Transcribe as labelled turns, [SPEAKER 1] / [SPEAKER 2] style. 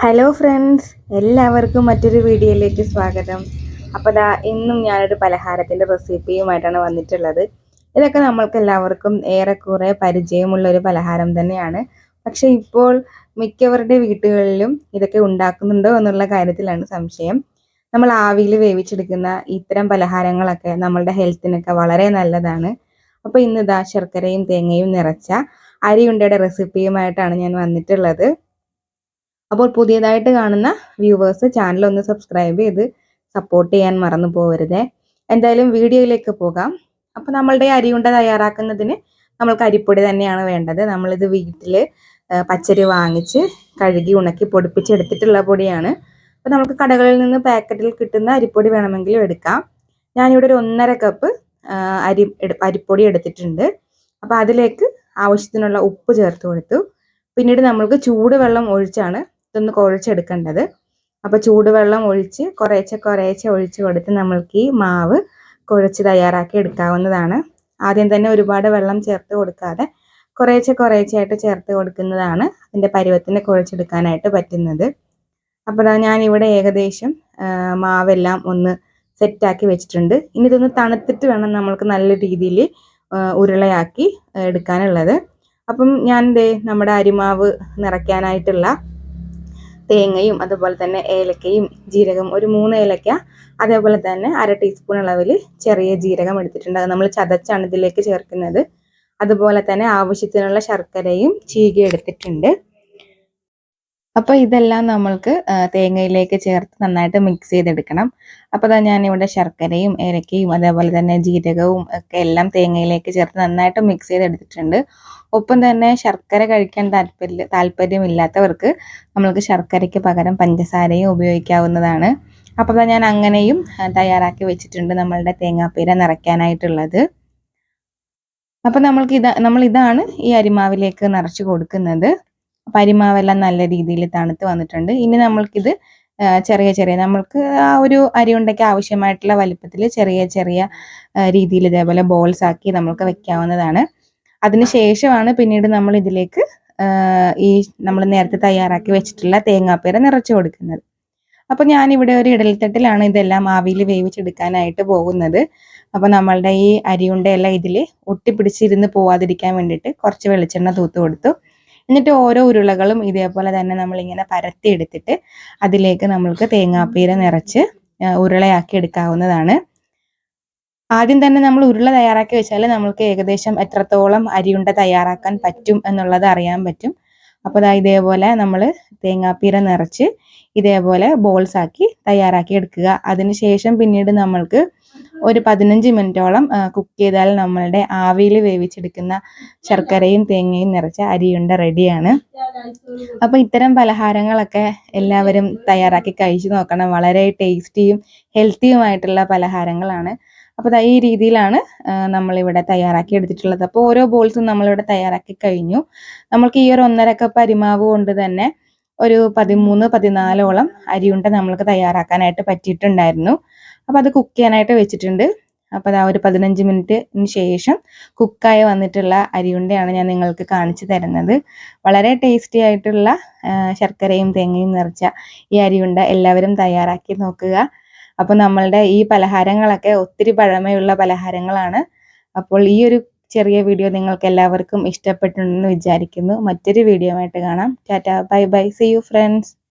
[SPEAKER 1] Hello friends എല്ലാവർക്കും മറ്റൊരു വീഡിയോയിലേക്ക് സ്വാഗതം. അപ്പോൾ ദാ ഇന്നും ഞാനൊരു പലഹാരത്തിന്റെ റെസിപ്പിയുമായിട്ടാണ് വന്നിട്ടുള്ളത്. ഇതൊക്കെ നമ്മൾക്ക് എല്ലാവർക്കും ഏറെക്കുറെ പരിചയമുള്ള ഒരു പലഹാരം തന്നെയാണ്. പക്ഷേ ഇപ്പോൾ മിക്കവരുടെ വീടുകളിലും ഇതൊക്കെ ഉണ്ടാക്കുന്നുണ്ടോ എന്നുള്ള കാര്യത്തിലാണ് സംശയം. നമ്മൾ ആവിയിൽ വേവിച്ചെടുക്കുന്ന ഇത്തരം പലഹാരങ്ങളൊക്കെ നമ്മളുടെ ഹെൽത്തിനൊക്കെ വളരെ നല്ലതാണ്. അപ്പോൾ ഇന്ന് ഇതാ ശർക്കരയും തേങ്ങയും നിറച്ച അരിയുണ്ടയുടെ റെസിപ്പിയുമായിട്ടാണ് ഞാൻ വന്നിട്ടുള്ളത്. അപ്പോൾ പുതിയതായിട്ട് കാണുന്ന വ്യൂവേഴ്സ് ചാനൽ ഒന്ന് സബ്സ്ക്രൈബ് ചെയ്ത് സപ്പോർട്ട് ചെയ്യാൻ മറന്നു പോകരുതേ എന്തായാലും വീഡിയോയിലേക്ക് പോകാം. അപ്പോൾ നമ്മളുടെ അരിയുണ്ട തയ്യാറാക്കുന്നതിന് നമ്മൾക്ക് അരിപ്പൊടി തന്നെയാണ് വേണ്ടത്. നമ്മളിത് വീട്ടിൽ പച്ചരി വാങ്ങിച്ച് കഴുകി ഉണക്കി പൊടിപ്പിച്ചെടുത്തിട്ടുള്ള പൊടിയാണ്. അപ്പോൾ നമുക്ക് കടകളിൽ നിന്ന് പാക്കറ്റിൽ കിട്ടുന്ന അരിപ്പൊടി വേണമെങ്കിലും എടുക്കാം. ഞാനിവിടെ ഒരു ഒന്നര കപ്പ് അരി അരിപ്പൊടി എടുത്തിട്ടുണ്ട്. അപ്പോൾ അതിലേക്ക് ആവശ്യത്തിനുള്ള ഉപ്പ് ചേർത്ത് കൊടുത്തു. പിന്നീട് നമ്മൾക്ക് ചൂടുവെള്ളം ഒഴിച്ചാണ് ഇതൊന്ന് കുഴച്ചെടുക്കേണ്ടത്. അപ്പോൾ ചൂടുവെള്ളം ഒഴിച്ച് കുറേശ്ശെ കുറേശ്ശെ ഒഴിച്ച് കൊടുത്ത് നമ്മൾക്ക് ഈ മാവ് കുഴച്ച് തയ്യാറാക്കി എടുക്കാവുന്നതാണ്. ആദ്യം തന്നെ ഒരുപാട് വെള്ളം ചേർത്ത് കൊടുക്കാതെ കുറേശ്ശെ കുറേശ്ശെയായിട്ട് ചേർത്ത് കൊടുക്കുന്നതാണ് അതിന്റെ പരുവത്തിന് കുഴച്ചെടുക്കാനായിട്ട് പറ്റുന്നത്. അപ്പോൾ ഞാനിവിടെ ഏകദേശം മാവെല്ലാം ഒന്ന് സെറ്റാക്കി വെച്ചിട്ടുണ്ട്. ഇനി ഇതൊന്ന് തണുത്തിട്ട് വേണം നമ്മൾക്ക് നല്ല രീതിയിൽ ഉരുളയാക്കി എടുക്കാനുള്ളത്. അപ്പം ഞാൻ ദേ നമ്മുടെ അരിമാവ് നിറയ്ക്കാനായിട്ടുള്ള തേങ്ങയും അതുപോലെ തന്നെ ഏലക്കയും ജീരകം ഒരു മൂന്ന് ഏലക്ക അതേപോലെ തന്നെ അര ടീസ്പൂൺ അളവിൽ ചെറിയ ജീരകം എടുത്തിട്ടുണ്ട്. നമ്മൾ ചതച്ചാണ് ഇതിലേക്ക് ചേർക്കുന്നത്. അതുപോലെ തന്നെ ആവശ്യത്തിനുള്ള ശർക്കരയും ചീകി എടുത്തിട്ടുണ്ട്. അപ്പോൾ ഇതെല്ലാം നമ്മൾക്ക് തേങ്ങയിലേക്ക് ചേർത്ത് നന്നായിട്ട് മിക്സ് ചെയ്തെടുക്കണം. അപ്പോൾ അതാ ഇവിടെ ശർക്കരയും ഏലക്കയും അതേപോലെ തന്നെ ജീരകവും ഒക്കെ എല്ലാം തേങ്ങയിലേക്ക് ചേർത്ത് നന്നായിട്ട് മിക്സ് ചെയ്തെടുത്തിട്ടുണ്ട്. ഒപ്പം തന്നെ ശർക്കര കഴിക്കാൻ താല്പര്യം താല്പര്യമില്ലാത്തവർക്ക് നമ്മൾക്ക് ശർക്കരയ്ക്ക് പകരം പഞ്ചസാരയും ഉപയോഗിക്കാവുന്നതാണ്. അപ്പോൾ ഞാൻ അങ്ങനെയും തയ്യാറാക്കി വെച്ചിട്ടുണ്ട് നമ്മളുടെ തേങ്ങാപ്പീര നിറയ്ക്കാനായിട്ടുള്ളത്. അപ്പോൾ നമ്മൾക്ക് ഇതാ നമ്മൾ ഇതാണ് ഈ അരിമാവിലേക്ക് നിറച്ച് കൊടുക്കുന്നത്. അപ്പം അരിമാവെല്ലാം നല്ല രീതിയിൽ തണുത്ത് വന്നിട്ടുണ്ട്. ഇനി നമ്മൾക്കിത് ചെറിയ ചെറിയ നമ്മൾക്ക് ആ ഒരു അരി ഉണ്ടയ്ക്ക് ആവശ്യമായിട്ടുള്ള വലിപ്പത്തിൽ ചെറിയ ചെറിയ രീതിയിൽ ഇതേപോലെ ബോൾസ് ആക്കി നമ്മൾക്ക് വെക്കാവുന്നതാണ്. അതിന് ശേഷമാണ് പിന്നീട് നമ്മൾ ഇതിലേക്ക് ഈ നമ്മൾ നേരത്തെ തയ്യാറാക്കി വെച്ചിട്ടുള്ള തേങ്ങാപ്പേര നിറച്ചു കൊടുക്കുന്നത്. അപ്പോൾ ഞാനിവിടെ ഒരു ഇടൽത്തട്ടിലാണ് ഇതെല്ലാം ആവിയിൽ വേവിച്ചെടുക്കാനായിട്ട് പോകുന്നത്. അപ്പോൾ നമ്മളുടെ ഈ അരിയുണ്ടയെല്ലാം ഇതിൽ ഒട്ടിപ്പിടിച്ചിരുന്ന് പോവാതിരിക്കാൻ വേണ്ടിയിട്ട് കുറച്ച് വെളിച്ചെണ്ണ തൂത്ത് കൊടുത്തു. എന്നിട്ട് ഓരോ ഉരുളകളും ഇതേപോലെ തന്നെ നമ്മളിങ്ങനെ പരത്തി എടുത്തിട്ട് അതിലേക്ക് നമ്മൾക്ക് തേങ്ങാപ്പീര നിറച്ച് ഉരുളയാക്കി എടുക്കാവുന്നതാണ്. ആദ്യം തന്നെ നമ്മൾ ഉരുള തയ്യാറാക്കി വെച്ചാൽ നമ്മൾക്ക് ഏകദേശം എത്രത്തോളം അരിയുണ്ട തയ്യാറാക്കാൻ പറ്റും എന്നുള്ളത് അറിയാൻ പറ്റും. അപ്പോൾ അതാ ഇതേപോലെ നമ്മൾ തേങ്ങാപ്പീര നിറച്ച് ഇതേപോലെ ബോൾസ് ആക്കി തയ്യാറാക്കി എടുക്കുക. അതിനുശേഷം പിന്നീട് നമ്മൾക്ക് ഒരു പതിനഞ്ച് മിനിറ്റോളം കുക്ക് ചെയ്താൽ നമ്മളുടെ ആവിയിൽ വേവിച്ചെടുക്കുന്ന ശർക്കരയും തേങ്ങയും നിറച്ച അരിയുണ്ട റെഡിയാണ്. അപ്പോൾ ഇത്തരം പലഹാരങ്ങളൊക്കെ എല്ലാവരും തയ്യാറാക്കി കഴിച്ചു നോക്കണം. വളരെ ടേസ്റ്റിയും ഹെൽത്തിയുമായിട്ടുള്ള പലഹാരങ്ങളാണ്. അപ്പോൾ ഈ രീതിയിലാണ് നമ്മളിവിടെ തയ്യാറാക്കി എടുത്തിട്ടുള്ളത്. അപ്പോൾ ഓരോ ബോൾസും നമ്മളിവിടെ തയ്യാറാക്കി കഴിഞ്ഞു. നമ്മൾക്ക് ഈ ഒരു ഒന്നര കപ്പ് അരിമാവ് കൊണ്ട് തന്നെ ഒരു പതിമൂന്ന് പതിനാലോളം അരിയുണ്ട നമ്മൾക്ക് തയ്യാറാക്കാനായിട്ട് പറ്റിയിട്ടുണ്ടായിരുന്നു. അപ്പോൾ അത് കുക്ക് ചെയ്യാനായിട്ട് വെച്ചിട്ടുണ്ട്. അപ്പോൾ അതാ ഒരു പതിനഞ്ച് മിനിറ്റിന് ശേഷം കുക്കായി വന്നിട്ടുള്ള അരിയുണ്ടയാണ് ഞാൻ നിങ്ങൾക്ക് കാണിച്ചു തരുന്നത്. വളരെ ടേസ്റ്റി ആയിട്ടുള്ള ശർക്കരയും തേങ്ങയും നിറച്ച ഈ അരിയുണ്ട എല്ലാവരും തയ്യാറാക്കി നോക്കുക. അപ്പോൾ നമ്മളുടെ ഈ പലഹാരങ്ങളൊക്കെ ഒത്തിരി പഴമയുള്ള പലഹാരങ്ങളാണ്. അപ്പോൾ ഈ ഒരു ചെറിയ വീഡിയോ നിങ്ങൾക്ക് എല്ലാവർക്കും ഇഷ്ടപ്പെട്ടുണ്ടെന്ന് വിചാരിക്കുന്നു. മറ്റൊരു വീഡിയോ ആയിട്ട് കാണാം. Tata bye bye. See you friends